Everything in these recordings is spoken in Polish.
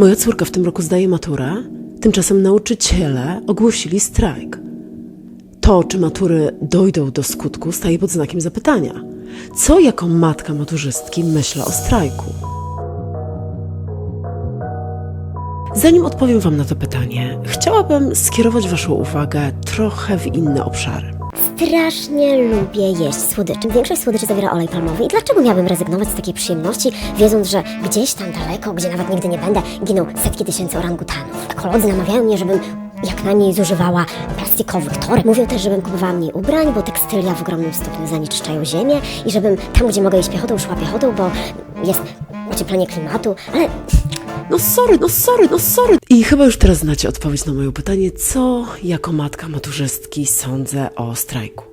Moja córka w tym roku zdaje maturę, tymczasem nauczyciele ogłosili strajk. To, czy matury dojdą do skutku, staje pod znakiem zapytania. Co jako matka maturzystki myślę o strajku? Zanim odpowiem Wam na to pytanie, chciałabym skierować Waszą uwagę trochę w inne obszary. Strasznie lubię jeść słodycze. Większość słodyczy zawiera olej palmowy i dlaczego miałabym rezygnować z takiej przyjemności, wiedząc, że gdzieś tam daleko, gdzie nawet nigdy nie będę, giną setki tysięcy orangutanów. Ekolodzy namawiają mnie, żebym jak najmniej zużywała plastikowych toreb. Mówią też, żebym kupowała mniej ubrań, bo tekstylia w ogromnym stopniu zanieczyszczają ziemię i żebym tam, gdzie mogę iść piechotą, szła piechotą, bo jest ocieplenie klimatu, ale No sorry, no sorry, no sorry. I chyba już teraz znacie odpowiedź na moje pytanie, co jako matka maturzystki sądzę o strajku.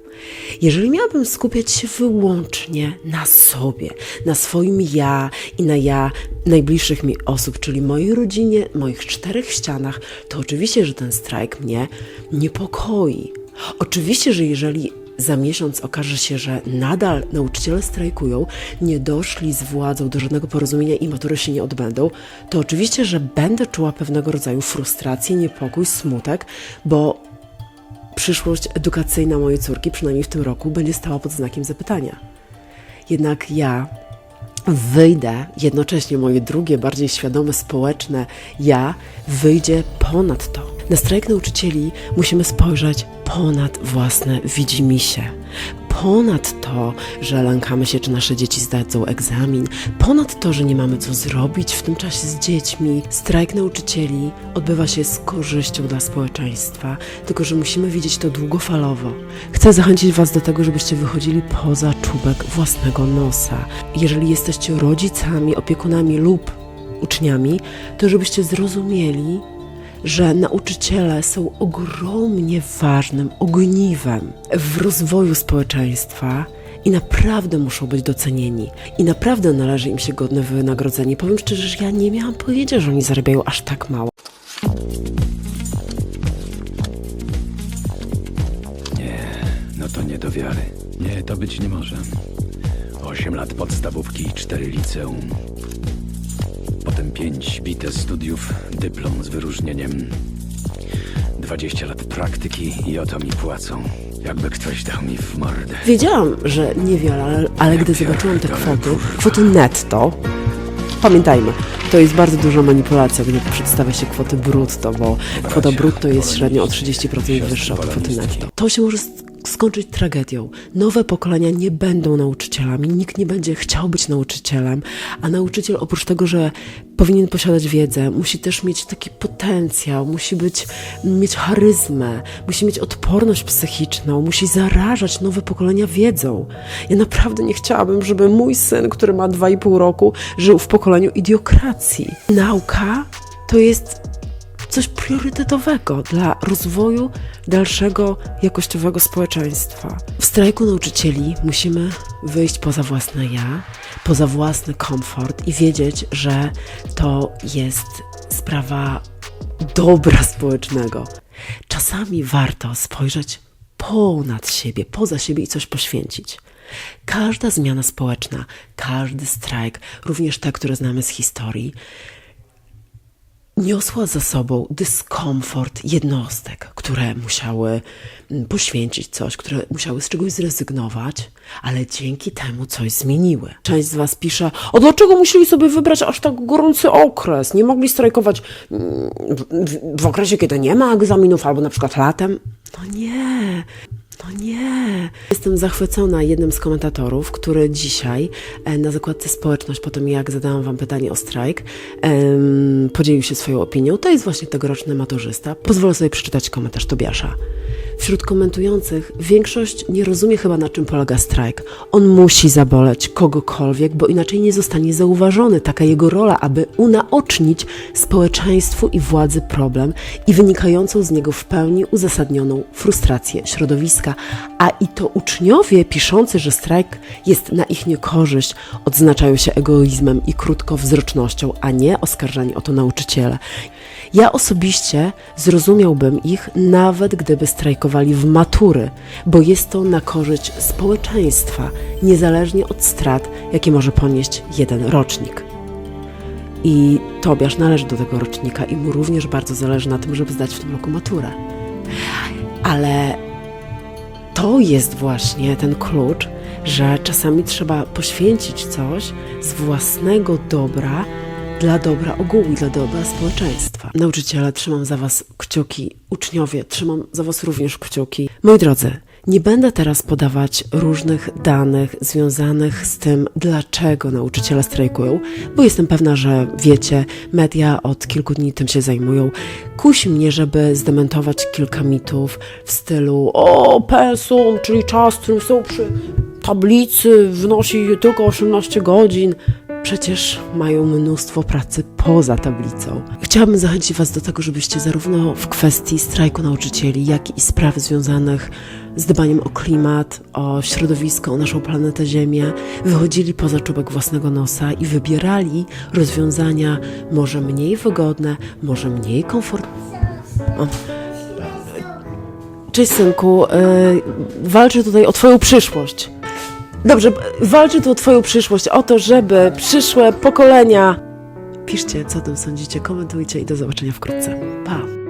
Jeżeli miałabym skupiać się wyłącznie na sobie, na swoim ja i na ja najbliższych mi osób, czyli mojej rodzinie, moich czterech ścianach, to oczywiście, że ten strajk mnie niepokoi. Oczywiście, że jeżeli za miesiąc okaże się, że nadal nauczyciele strajkują, nie doszli z władzą do żadnego porozumienia i matury się nie odbędą, to oczywiście, że będę czuła pewnego rodzaju frustrację, niepokój, smutek, bo przyszłość edukacyjna mojej córki, przynajmniej w tym roku, będzie stała pod znakiem zapytania. Jednak ja wyjdę, jednocześnie moje drugie, bardziej świadome, społeczne ja wyjdzie ponad to. Na strajk nauczycieli musimy spojrzeć ponad własne widzimisię. Ponad to, że lękamy się, czy nasze dzieci zdadzą egzamin, ponad to, że nie mamy co zrobić w tym czasie z dziećmi. Strajk nauczycieli odbywa się z korzyścią dla społeczeństwa, tylko że musimy widzieć to długofalowo. Chcę zachęcić Was do tego, żebyście wychodzili poza czubek własnego nosa. Jeżeli jesteście rodzicami, opiekunami lub uczniami, to żebyście zrozumieli, że nauczyciele są ogromnie ważnym ogniwem w rozwoju społeczeństwa i naprawdę muszą być docenieni. I naprawdę należy im się godne wynagrodzenie. Powiem szczerze, że ja nie miałam pojęcia, że oni zarabiają aż tak mało. No to nie do wiary. Nie, to być nie może. Osiem lat podstawówki, cztery liceum. Potem pięć bite studiów, dyplom z wyróżnieniem. Dwadzieścia lat praktyki i oto mi płacą. Jakby ktoś dał mi w mordę. Wiedziałam, że niewiele, ale, ale gdy zobaczyłam te kwoty, kwoty netto, pamiętajmy, to jest bardzo duża manipulacja, gdy przedstawia się kwoty brutto, bo kwota brutto jest średnio o 30% wyższa od kwoty netto. To się może skończyć tragedią. Nowe pokolenia nie będą nauczycielami, nikt nie będzie chciał być nauczycielem, a nauczyciel oprócz tego, że powinien posiadać wiedzę, musi też mieć taki potencjał, musi być, mieć charyzmę, musi mieć odporność psychiczną, musi zarażać nowe pokolenia wiedzą. Ja naprawdę nie chciałabym, żeby mój syn, który ma 2,5 roku, żył w pokoleniu idiokracji. Nauka to jest coś priorytetowego dla rozwoju dalszego jakościowego społeczeństwa. W strajku nauczycieli musimy wyjść poza własne ja, poza własny komfort i wiedzieć, że to jest sprawa dobra społecznego. Czasami warto spojrzeć ponad siebie, poza siebie i coś poświęcić. Każda zmiana społeczna, każdy strajk, również te, które znamy z historii, niosła za sobą dyskomfort jednostek, które musiały mm, poświęcić coś, które musiały z czegoś zrezygnować, ale dzięki temu coś zmieniły. Część z Was pisze, o dlaczego musieli sobie wybrać aż tak gorący okres? Nie mogli strajkować mm, w, w, w okresie, kiedy nie ma egzaminów, albo na przykład latem? No nie. No nie. Jestem zachwycona jednym z komentatorów, który dzisiaj e, na zakładce społeczność, po tym jak zadałam wam pytanie o strajk, podzielił się swoją opinią. To jest właśnie tegoroczny maturzysta. Pozwolę sobie przeczytać komentarz Tobiasza. Wśród komentujących większość nie rozumie chyba na czym polega strajk. On musi zaboleć kogokolwiek, bo inaczej nie zostanie zauważony. Taka jego rola, aby unaocznić społeczeństwu i władzy problem i wynikającą z niego w pełni uzasadnioną frustrację środowiska. A i to uczniowie piszący, że strajk jest na ich niekorzyść, odznaczają się egoizmem i krótkowzrocznością, a nie oskarżani o to nauczyciele. Ja osobiście zrozumiałbym ich, nawet gdyby strajkowali w matury, bo jest to na korzyść społeczeństwa, niezależnie od strat, jakie może ponieść jeden rocznik. I Tobiasz należy do tego rocznika i mu również bardzo zależy na tym, żeby zdać w tym roku maturę. Ale to jest właśnie ten klucz, że czasami trzeba poświęcić coś z własnego dobra dla dobra ogółu dla dobra społeczeństwa. Nauczyciele, trzymam za Was kciuki, uczniowie, trzymam za Was również kciuki. Moi drodzy, nie będę teraz podawać różnych danych związanych z tym, dlaczego nauczyciele strajkują, bo jestem pewna, że wiecie, media od kilku dni tym się zajmują. Kusi mnie, żeby zdementować kilka mitów w stylu o, pensum, czyli czas, którym są przy tablicy, wynosi tylko 18 godzin. Przecież mają mnóstwo pracy poza tablicą. Chciałabym zachęcić Was do tego, żebyście zarówno w kwestii strajku nauczycieli, jak i spraw związanych z dbaniem o klimat, o środowisko, o naszą planetę Ziemię, wychodzili poza czubek własnego nosa i wybierali rozwiązania może mniej wygodne, może mniej komfortowe. Cześć synku, yy, walczę tutaj o Twoją przyszłość. Dobrze, walczę tu o Twoją przyszłość, o to, żeby przyszłe pokolenia. Piszcie, co o tym sądzicie, komentujcie i do zobaczenia wkrótce. Pa!